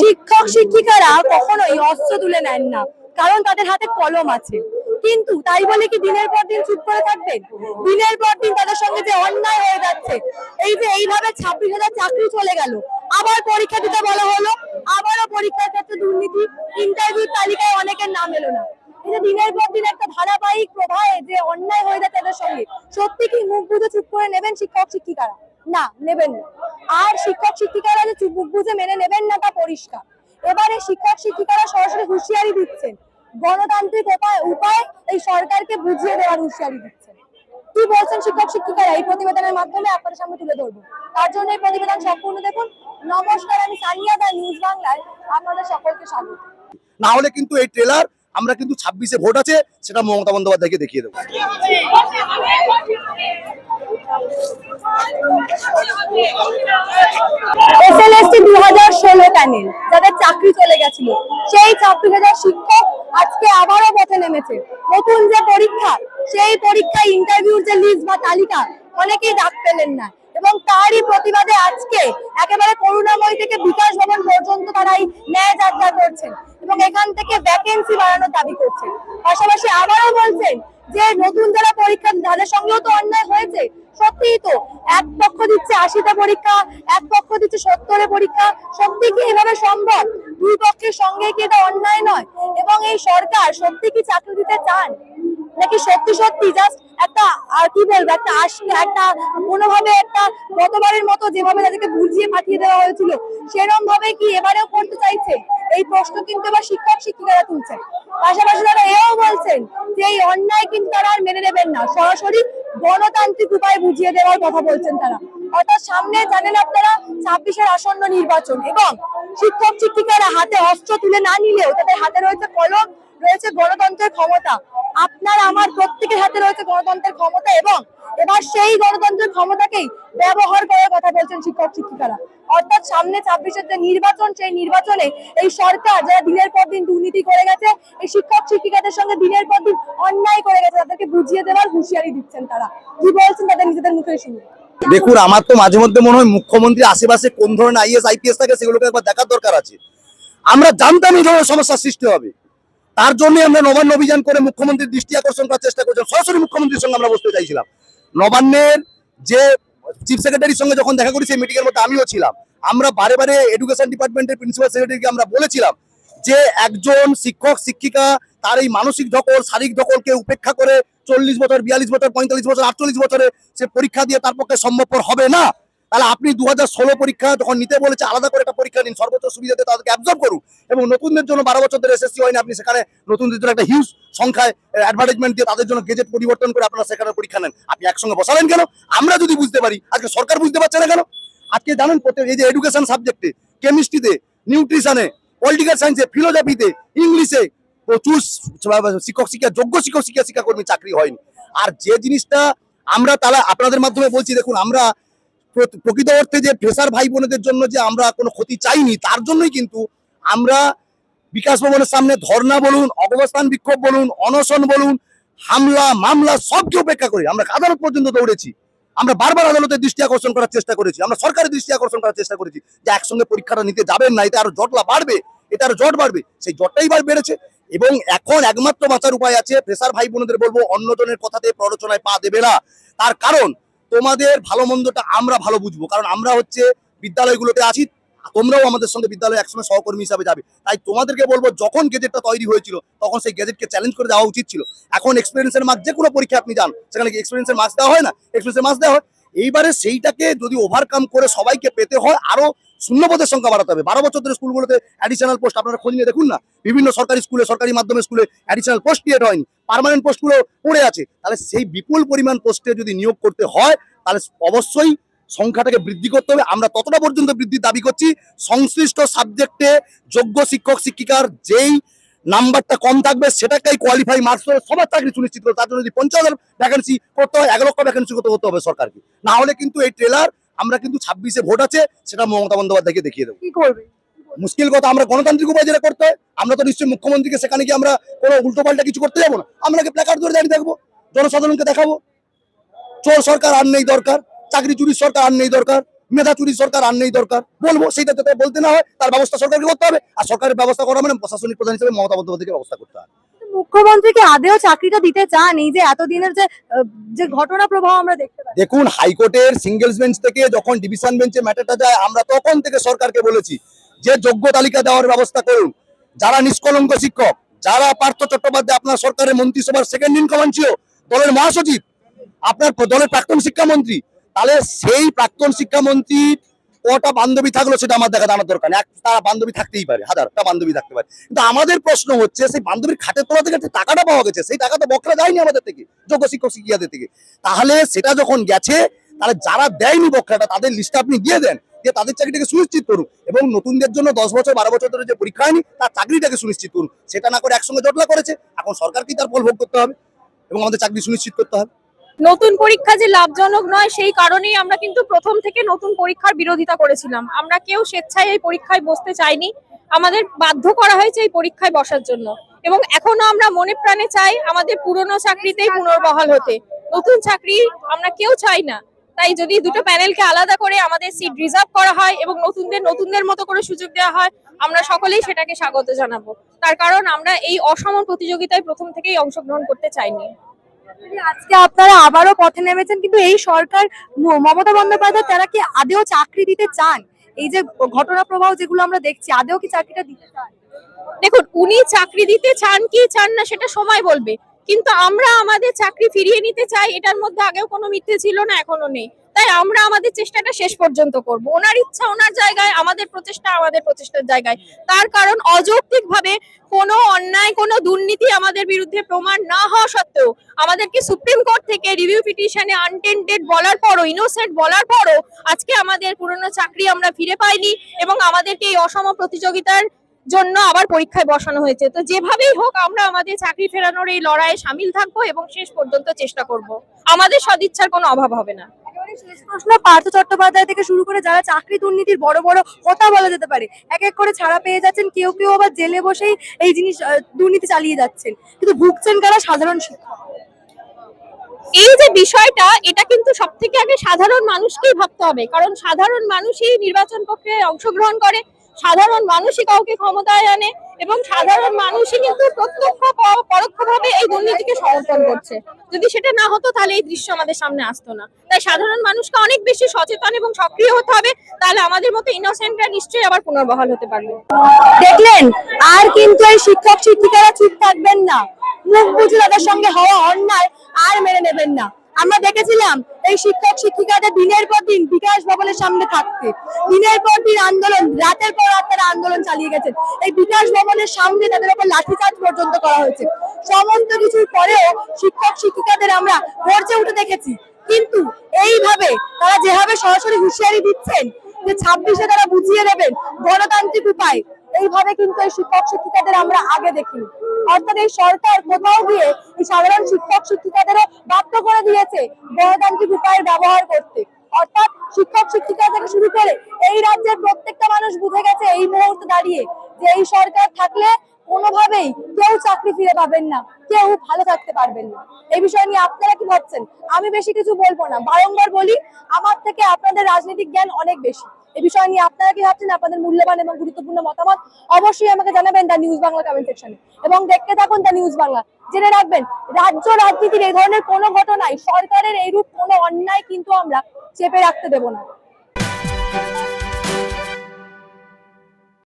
শিক্ষক, শিক্ষিকারা কখনোই অস্ত্র তুলে নেন না, কারণ তাদের হাতে কলম আছে। কিন্তু তাই বলে কি দিনের পর দিন চুপ করে থাকবেন দিনের পর দিন তাদের সঙ্গে যে অন্যায় হয়ে যাচ্ছে, এই যে এইভাবে ছাব্বিশ হাজার চাকরি চলে গেল, আবার পরীক্ষা দিতে বলা হলো, আবারও পরীক্ষার ক্ষেত্রে দুর্নীতি ইন্টারভিউ তালিকায় অনেকের নাম এলো না। দিনের পর দিন একটা ধারাবাহিক প্রবাহে যে অন্যায় হয়ে যাচ্ছে তাদের সঙ্গে, সত্যি কি মুখ বুঝে চুপ করে নেবেন শিক্ষক, শিক্ষিকারা? না, নেবেন না। আর শিক্ষক, শিক্ষিকারা যে বুঝে মেনে নেবেন না তা পরিষ্কার। এবারে শিক্ষক, শিক্ষিকারা সরাসরি হুঁশিয়ারি দিচ্ছেন। গণতান্ত্রিক উপায় উপায় এই সরকারকে বুঝিয়ে দেওয়ার হুঁশিয়ারি দিচ্ছেন। কি বলছেন শিক্ষক, শিক্ষিকারা? এই প্রতিবেদনের মাধ্যমে আপনাদের সামনে তুলে ধরবো। তার জন্য এই প্রতিবেদন সম্পূর্ণ দেখুন। নমস্কার, আমি সানিয়া দা, নিউজ বাংলায়। আপনাদের সকলকে স্বাগত। না হলে কিন্তু এই ট্রেলার আমরা কিন্তু ছাব্বিশে ভোট আছে, সেটা মমতা বন্দ্যোপাধ্যায়কে দেখিয়ে দেবো। দু হাজার চাকরি চলে গেছিল, সেই হাজার শিক্ষক আজকে আবারও পথে নেমেছে। নতুন যে পরীক্ষা, সেই যে লিস্ট বা তালিকা, অনেকেই না। এবং তারই প্রতিবাদে আজকে একেবারে করুণাময় থেকে বিকাশ ভবন পর্যন্ত তারা এই ন্যায় যাত্রা করছেন। এবং এখান থেকে ভ্যাকেন্সি বাড়ানোর দাবি করছেন পাশাপাশি আবারও বলছেন যে নতুন যারা পরীক্ষা, তাদের সঙ্গেও তো অন্যায় হয়েছে। সত্যিই তো, এক পক্ষ দিচ্ছে আশিটা পরীক্ষা, এক পক্ষ দিচ্ছে সত্তরে পরীক্ষা। সত্যি কি এভাবে সম্ভব? দুই পক্ষের সঙ্গে কি এটা অন্যায় নয়? এবং এই সরকার সত্যি কি চাকরি দিতে চান? নাকি সত্যি সত্যি জাস্ট একটা কি বলব, একটা একটা কোনোভাবে একটা গতবারের মতো যেভাবে তাদেরকে বুঝিয়ে পাঠিয়ে দেওয়া হয়েছিল সেরকম ভাবে কি এবারেও করতে চাইছে? এই প্রশ্ন কিন্তু শিক্ষক, শিক্ষিকারা পাশাপাশি তারা এও বলছেন যে এই অন্যায় কিন্তু তারা আর মেনে নেবেন না। সরাসরি গণতান্ত্রিক উপায় বুঝিয়ে দেওয়ার কথা বলছেন তারা। অর্থাৎ সামনে জানেন আপনারা, ছাব্বিশের আসন্ন নির্বাচন, এবং শিক্ষক, শিক্ষিকারা হাতে অস্ত্র তুলে না নিলেও, তাদের হাতে রয়েছে কলম রয়েছে গণতন্ত্রের ক্ষমতা। আপনার, আমার প্রত্যেকের হাতে রয়েছে গণতন্ত্রের ক্ষমতা এবং এবার সেই গণতন্ত্রের ক্ষমতাকেই ব্যবহার করার কথা বলছেন শিক্ষক, শিক্ষিকারা। অর্থাৎ সামনে ছাব্বিশের যে নির্বাচন, সেই নির্বাচনে এই সরকার যারা দিনের পর দিন দুর্নীতি করে গেছে, এই শিক্ষক, শিক্ষিকাদের সঙ্গে দিনের পর দিন অন্যায় করে গেছে, তাদেরকে বুঝিয়ে দেওয়ার হুঁশিয়ারি দিচ্ছেন তারা। কি বলছেন তাদের নিজেদের মুখে শুনুন দেখুন, আমার তো মাঝে মধ্যে মনে হয় মুখ্যমন্ত্রী আশেপাশে কোন ধরনের আইএস, আইপিএস থাকে, সেগুলোকে একবার দেখার দরকার আছে। আমরা জানতাম এই ধরনের সমস্যার সৃষ্টি হবে। তার জন্য আমরা নবান্ন অভিযান করে মুখ্যমন্ত্রীর দৃষ্টি আকর্ষণ করার চেষ্টা করছিলাম। সরাসরি মুখ্যমন্ত্রীর সঙ্গে আমরা বসতে চাইছিলাম। নবান্নের যে চিফ সেক্রেটারির সঙ্গে যখন দেখা করি, সেই মিটিং এর মধ্যে আমিও ছিলাম। আমরা বারে বারে এডুকেশন ডিপার্টমেন্টের প্রিন্সিপাল সেক্রেটারিকে আমরা বলেছিলাম যে, একজন শিক্ষক, শিক্ষিকা, তার এই মানসিক ধকল, শারীরিক ধকলকে উপেক্ষা করে চল্লিশ বছর, বিয়াল্লিশ বছর, পঁয়তাল্লিশ বছর, আটচল্লিশ বছরে সে পরীক্ষা দিয়ে তার পক্ষে সম্ভবপর হবে না। তাহলে আপনি দু ষোলো পরীক্ষা যখন নিতে বলেছে, আলাদা করে একটা পরীক্ষা নিন। সর্বোচ্চ সুবিধাতে তাদেরকে অ্যাবজর্ব করুন। এবং নতুনদের জন্য বারো বছর ধরে এসএসসি হয়নি, আপনি সেখানে নতুনদের জন্য একটা হিউজ সংখ্যায় অ্যাডভার্টাইজমেন্ট দিয়ে তাদের জন্য গেজেট পরিবর্তন করে আপনারা সেখানে পরীক্ষা নেন। আপনি একসঙ্গে বসালেন কেন? আমরা যদি বুঝতে পারি, আজকে সরকার বুঝতে পারছে না কেন? আজকে জানেন প্রত্যেক এই যে এডুকেশন সাবজেক্টে কেমিস্ট্রিতে নিউট্রিশনে পলিটিক্যাল সায়েন্সে ফিলোজফিতে ইংলিশে প্রচুর শিক্ষক শিক্ষা, যোগ্য শিক্ষক শিক্ষা শিক্ষাকর্মী চাকরি হয়নি। আর যে জিনিসটা আমরা তারা আপনাদের মাধ্যমে বলছি, দেখুন আমরা প্রকৃত অর্থে যে ফ্রেশার ভাই বোনেদের জন্য যে আমরা কোনো ক্ষতি চাইনি, তার জন্যই কিন্তু আমরা বিকাশ ভবনের সামনে ধর্না বলুন অবস্থান বিক্ষোভ বলুন, অনশন বলুন, হামলা, মামলা সবকে উপেক্ষা করে। আমরা আদালত পর্যন্ত দৌড়েছি। আমরা বারবার আদালতের দৃষ্টি আকর্ষণ করার চেষ্টা করেছি। আমরা সরকারের দৃষ্টি আকর্ষণ করার চেষ্টা করেছি যে একসঙ্গে পরীক্ষাটা নিতে যাবেন না এটা আরও জটলা বাড়বে এটা আরও জট বাড়বে। সেই জটটাই বার বেড়েছে এবং এখন একমাত্র বাঁচার উপায় আছে। প্রেসার ভাই বোনদের বলব, অন্যজনের কথাতে প্ররোচনায় পা দেবে না। তার কারণ তোমাদের ভালো মন্দটা আমরা ভালো বুঝব, কারণ আমরা হচ্ছে বিদ্যালয়গুলোতে আছি, তোমরাও আমাদের সঙ্গে বিদ্যালয়ে একসময় সহকর্মী হিসাবে যাবে। তাই তোমাদেরকে বলব, যখন গেজেটটা তৈরি হয়েছিল, তখন সেই গেজেটকে চ্যালেঞ্জ করে দেওয়া উচিত ছিল। এখন এক্সপিরিয়েন্সের মাছ যে কোনো পরীক্ষা আপনি যান, সেখানে কি এক্সপিরিয়েন্সের মার্কস দেওয়া হয় না এক্সপিরিয়েন্সের মার্কস দেওয়া হয়। এইবারে সেইটাকে যদি ওভারকাম করে সবাইকে পেতে হয়, আরও শূন্যপদের সংখ্যা বাড়াতে হবে। বারো বছর ধরে স্কুলগুলোতে অ্যাডিশনাল পোস্ট আপনারা খোঁজ নিয়ে দেখুন না। বিভিন্ন সরকারি স্কুলে, সরকারি মাধ্যমে স্কুলে অ্যাডিশনাল পোস্ট ক্রিয়েট হয়নি। পার্মানেন্ট পোস্টগুলো পড়ে আছে। তাহলে সেই বিপুল পরিমাণ পোস্টে যদি নিয়োগ করতে হয়, তাহলে অবশ্যই সংখ্যাটাকে বৃদ্ধি করতে হবে। আমরা ততটা পর্যন্ত বৃদ্ধির দাবি করছি, সংশ্লিষ্ট সাবজেক্টে যোগ্য শিক্ষক, শিক্ষিকার যেই নাম্বারটা কম থাকবে, সেটাকেই কোয়ালিফাই মার্কস করে সবার চাকরি সুনিশ্চিত করে তার জন্য যদি পঞ্চাশ হাজার ভ্যাকেন্সি করতে হয়, এক লক্ষ ভ্যাকেন্সি করতে হতে হবে সরকারকে। না হলে কিন্তু এই ট্রেলার আমরা কিন্তু ছাব্বিশে ভোট আছে সেটা মমতা বন্দ্যোপাধ্যায়কে দেখিয়ে দেবো। কি করবে? মুশকিল কথা আমরা গণতান্ত্রিক উপায় যেটা করতে হয় আমরা তো নিশ্চয়ই মুখ্যমন্ত্রীকে সেখানে কি আমরা কোনো উল্টোপাল্টা কিছু করতে যাব না। আমরা প্ল্যাকার্ড ধরে দাঁড়িয়ে থাকব জনসাধারণকে দেখাবো। চোর সরকার আর নেই দরকার চাকরি চুরির সরকার আর নেই দরকার মেধা চুরি সরকার আর নেই দরকার। বলব সেইটা যাতে বলতে না হয় তার ব্যবস্থা সরকারকে করতে হবে। আর সরকারের ব্যবস্থা করা মানে প্রশাসনিক প্রধান হিসেবে মমতা বন্দ্যোপাধ্যায়কে ব্যবস্থা করতে হবে। মুখ্যমন্ত্রীকে আদেও চাকরিটা দিতে চান এই যে এতদিনের যে যে ঘটনা প্রবাহ আমরা দেখতে পাই দেখুন, হাইকোর্টের সিঙ্গেলস বেঞ্চ থেকে যখন ডিভিশন বেঞ্চে ম্যাটারটা যায়, আমরা তখন থেকে সরকারকে বলেছি যে যোগ্য তালিকা দেওয়ার ব্যবস্থা করুন। যারা নিষ্কলঙ্ক শিক্ষক, যারা পার্থ চট্টোপাধ্যায়, আপনার সরকারের মন্ত্রিসভার সেকেন্ড ইন কমান্ড ছিল, দলের মহাসচিব, আপনার দলের প্রাক্তন শিক্ষামন্ত্রী, তাহলে সেই প্রাক্তন শিক্ষামন্ত্রী কটা বান্ধবী থাকল সেটা আমার দেখা জানার দরকার এক তারা বান্ধবী থাকতেই পারে, হাজারটা বান্ধবী থাকতে পারে। কিন্তু আমাদের প্রশ্ন হচ্ছে, সেই বান্ধবীর খাটের তোলা থেকে টাকাটা পাওয়া গেছে, সেই টাকা তো বকরা যায়নি আমাদের থেকে, যোগ্য শিক্ষক শিক্ষিকাদের থেকে। তাহলে সেটা যখন গেছে, তাহলে যারা দেয়নি বকরাটা, তাদের লিস্ট আপনি দিয়ে দেন দিয়ে তাদের চাকরিটাকে সুনিশ্চিত করুন। এবং নতুনদের জন্য দশ বছর, বারো বছর ধরে যে পরীক্ষা হয়নি, তার চাকরিটাকে সুনিশ্চিত করুন। সেটা না করে একসঙ্গে জটলা করেছে, এখন সরকারকেই তার ফল ভোগ করতে হবে? এবং আমাদের চাকরি সুনিশ্চিত করতে হবে। নতুন পরীক্ষা যে লাভজনক নয়, সেই কারণেই আমরা কিন্তু প্রথম থেকে নতুন পরীক্ষার বিরোধিতা করেছিলাম। আমরা কেউ স্বেচ্ছায় এই পরীক্ষায় বসতে চাইনি। আমাদের বাধ্য করা হয়েছে এই পরীক্ষায় বসার জন্য। এবং এখনও আমরা মনে প্রাণে চাই আমাদের পুরনো চাকরিতেই পুনর্বহাল হতে। নতুন চাকরি আমরা কেউ চাই না। তাই যদি দুটো প্যানেলকে আলাদা করে আমাদের সিট রিজার্ভ করা হয় এবং নতুনদের নতুনদের মতো করে সুযোগ দেওয়া হয়, আমরা সকলেই সেটাকে স্বাগত জানাব। তার কারণ আমরা এই অসম প্রতিযোগিতায় প্রথম থেকেই অংশগ্রহণ করতে চাইনি। আজকে আপনারা আবারও পথে নেমেছেন, কিন্তু এই সরকার মমতা বন্দ্যোপাধ্যায় তারা কি আদেও চাকরি দিতে চান? এই যে ঘটনা প্রবাহ যেগুলো আমরা দেখছি, আদেও কি চাকরিটা দিতে চান? দেখুন, উনি চাকরি দিতে চান কি চান না সেটা সময় বলবে। কিন্তু আমরা আমাদের চাকরি ফিরিয়ে নিতে চাই, এটার মধ্যে আগেও কোনো মিথ্যে ছিল না এখনও নেই। তাই আমরা আমাদের চেষ্টাটা শেষ পর্যন্ত করব। ওনার ইচ্ছা, ওনার জায়গায়, আমাদের প্রচেষ্টা আমাদের প্রচেষ্টার জায়গায়। তার কারণ অযৌক্তিক ভাবে কোনো অন্যায়, কোনো দুর্নীতি আমাদের বিরুদ্ধে প্রমাণ না হওয়া সত্ত্বেও আমাদেরকে সুপ্রিম কোর্ট থেকে রিভিউ পিটিশনে আনটেন্টেড বলার পরও ইনোসেন্ট বলার পরও আজকে আমাদের পুরনো চাকরি আমরা ফিরে পাইনি এবং আমাদেরকে এই অসম প্রতিযোগিতার জন্য আবার পরীক্ষায় বসানো হয়েছে। তো যেভাবেই হোক আমরা আমাদের চাকরি ফেরানোর এই লড়াইয়ে সামিল থাকব এবং শেষ পর্যন্ত চেষ্টা করব। আমাদের সদিচ্ছার কোনো অভাব হবে না। প্রশ্ন। পার্থ চট্টোপাধ্যায় থেকে শুরু করে যারা চাকরি দুর্নীতির বড় বড় কথা বলা যেতে পারে, এক এক করে ছাড়া পেয়ে যাচ্ছেন, কেউ কেউ আবার জেলে বসেই এই জিনিস দুর্নীতি চালিয়ে যাচ্ছেন। কিন্তু ভুগছেন কারা সাধারণ শিক্ষক? এই যে বিষয়টা, এটা কিন্তু সব থেকে আগে সাধারণ মানুষকেই ভাবতে হবে। কারণ সাধারণ মানুষই নির্বাচন প্রক্রিয়ায় অংশগ্রহণ করে সাধারণ মানুষই কাউকে ক্ষমতায় আনে এবং সাধারণ মানুষই কিন্তু প্রত্যক্ষ পরোক্ষভাবে এই দুর্নীতিকে সমর্থন করছে। যদি সেটা না হতো তাহলে এই দৃশ্য আমাদের সামনে আসতো না। তাই সাধারণ মানুষকে অনেক বেশি সচেতন এবং সক্রিয় হতে হবে, তাহলে আমাদের মতো ইনোসেন্টরা নিশ্চয়ই আবার পুনর্বহাল হতে পারবে। দেখলেন, আর কিন্তু এই শিক্ষক শিক্ষিকারা চুপ থাকবেন না। মুখ বুঝে তাদের সঙ্গে হওয়া অন্যায় আর মেনে নেবেন না। আমরা দেখেছিলাম এই শিক্ষক, শিক্ষিকাদের দিনের পর দিন বিকাশ ভবনের সামনে থাকতে। দিনের পর দিন আন্দোলন, রাতের পর রাত তারা আন্দোলন চালিয়ে গেছেন। এই বিকাশ ভবনের সামনে তাদের উপর লাঠিচার্জ পর্যন্ত করা হয়েছে। সমস্ত কিছুর পরেও শিক্ষক, শিক্ষিকাদের আমরা গর্জে উঠে দেখেছি। কিন্তু এইভাবে তারা যেভাবে সরাসরি হুঁশিয়ারি দিচ্ছেন, যে ছাব্বিশে তারা বুঝিয়ে দেবেন গণতান্ত্রিক উপায়, এইভাবে কিন্তু এই শিক্ষক, শিক্ষিকাদের আমরা আগে দেখিনি। অর্থাৎ এই সরকার কোথাও গিয়ে এই সাধারণ শিক্ষক শিক্ষিকাদেরও বাধ্য করে দিয়েছে গণতান্ত্রিক উপায়ের ব্যবহার করতে। অর্থাৎ শিক্ষক শিক্ষিকা থেকে শুরু করে এই রাজ্যের প্রত্যেকটা মানুষ বুঝে গেছে এই মুহূর্তে দাঁড়িয়ে যে এই সরকার থাকলে কোনোভাবেই কেউ চাকরি ফিরে পাবেন না, কেউ ভালো থাকতে পারবেন না। এই বিষয় নিয়ে আপনারা কি ভাবছেন? আমি বেশি কিছু বলব না, বারংবার বলি, আমার থেকে আপনাদের রাজনৈতিক জ্ঞান অনেক বেশি। এই বিষয় নিয়ে আপনারা কি ভাবছেন? আপনাদের মূল্যবান এবং গুরুত্বপূর্ণ মতামত অবশ্যই আমাকে জানাবেন দ্য নিউজ বাংলা কমেন্ট সেকশনে এবং দেখতে থাকুন দ্য নিউজ বাংলা। জেনে রাখবেন, রাজ্য রাজনীতির এই ধরনের কোনো ঘটনায় সরকারের এইরূপ কোনো অন্যায় কিন্তু আমরা চেপে রাখতে দেব না।